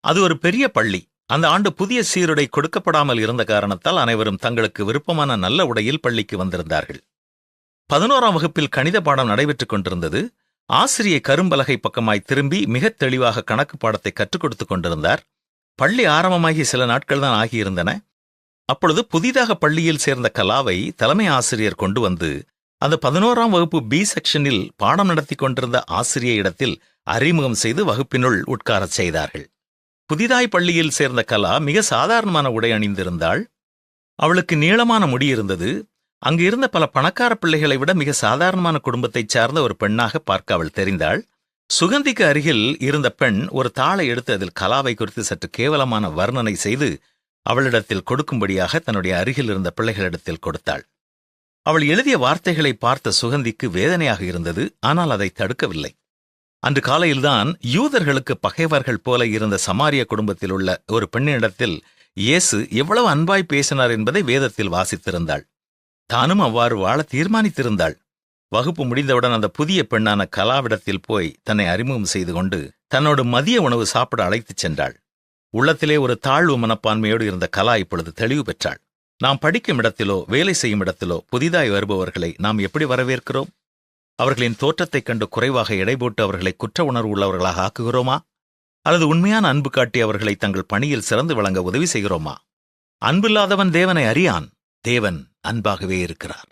அது ஒரு பெரிய பள்ளி. அந்த ஆண்டு புதிய சீருடை கொடுக்கப்படாமல் இருந்த காரணத்தால் அனைவரும் தங்களுக்கு விருப்பமான நல்ல உடையில் பள்ளிக்கு வந்திருந்தார்கள். பதினோராம் வகுப்பில் கணித பாடம் நடைபெற்றுக் கொண்டிருந்தது. ஆசிரியை கரும்பலகை பக்கமாய் திரும்பி மிகத் தெளிவாக கணக்கு பாடத்தை கற்றுக் கொடுத்துக் கொண்டிருந்தார். பள்ளி ஆரம்பமாகி சில நாட்கள் தான் ஆகியிருந்தன. அப்பொழுது புதிதாக பள்ளியில் சேர்ந்த கலாவை தலைமை ஆசிரியர் கொண்டு வந்து அந்த பதினோராம் வகுப்பு பி செக்ஷனில் பாடம் நடத்தி கொண்டிருந்த ஆசிரிய இடத்தில் அறிமுகம் செய்து வகுப்பினுள் உட்காரச் செய்தார்கள். புதிதாய் பள்ளியில் சேர்ந்த கலா மிக சாதாரணமான உடை அணிந்திருந்தாள். அவளுக்கு நீளமான முடி இருந்தது. அங்கு இருந்த பல பணக்கார பிள்ளைகளை விட மிக சாதாரணமான குடும்பத்தைச் சார்ந்த ஒரு பெண்ணாக பார்க்க அவள் தெரிந்தாள். சுகந்திக்கு அருகில் இருந்த பெண் ஒரு தாளை எடுத்து அதில் கலாவை குறித்து சற்று கேவலமான வர்ணனை செய்து அவளிடத்தில் கொடுக்கும்படியாக தன்னுடைய அருகில் இருந்த பிள்ளைகளிடத்தில் கொடுத்தாள். அவள் எழுதிய வார்த்தைகளை பார்த்த சுகந்திக்கு வேதனையாக இருந்தது. ஆனால் அதை தடுக்கவில்லை. அன்று காலையில்தான் யூதர்களுக்கு பகைவர்கள் போல இருந்த சமாரிய குடும்பத்தில் உள்ள ஒரு பெண்ணிடத்தில் இயேசு எவ்வளவு அன்பாய் பேசினார் என்பதை வேதத்தில் வாசித்திருந்தாள். தானும் அவ்வாறு வாழ தீர்மானித்திருந்தாள். வகுப்பு முடிந்தவுடன் அந்த புதிய பெண்ணான கலாவிடத்தில் போய் தன்னை அறிமுகம் செய்து கொண்டு தன்னோடு மதிய உணவு சாப்பிட அழைத்துச் சென்றாள். உள்ளத்திலே ஒரு தாழ்வு மனப்பான்மையோடு இருந்த கலா இப்பொழுது தெளிவு பெற்றாள். நாம் படிக்கும் இடத்திலோ வேலை செய்யும் இடத்திலோ புதிதாய் வருபவர்களை நாம் எப்படி வரவேற்கிறோம்? அவர்களின் தோற்றத்தைக் கண்டு குறைவாக எடை போட்டு அவர்களை குற்ற உணர்வு உள்ளவர்களாக ஆக்குகிறோமா? அல்லது உண்மையான அன்பு காட்டி அவர்களை தங்கள் பணியில் சிறந்து விளங்க உதவி செய்கிறோமா? அன்பில்லாதவன் தேவனை அறியான் தேவன் அன்பாகவே இருக்கிறார்.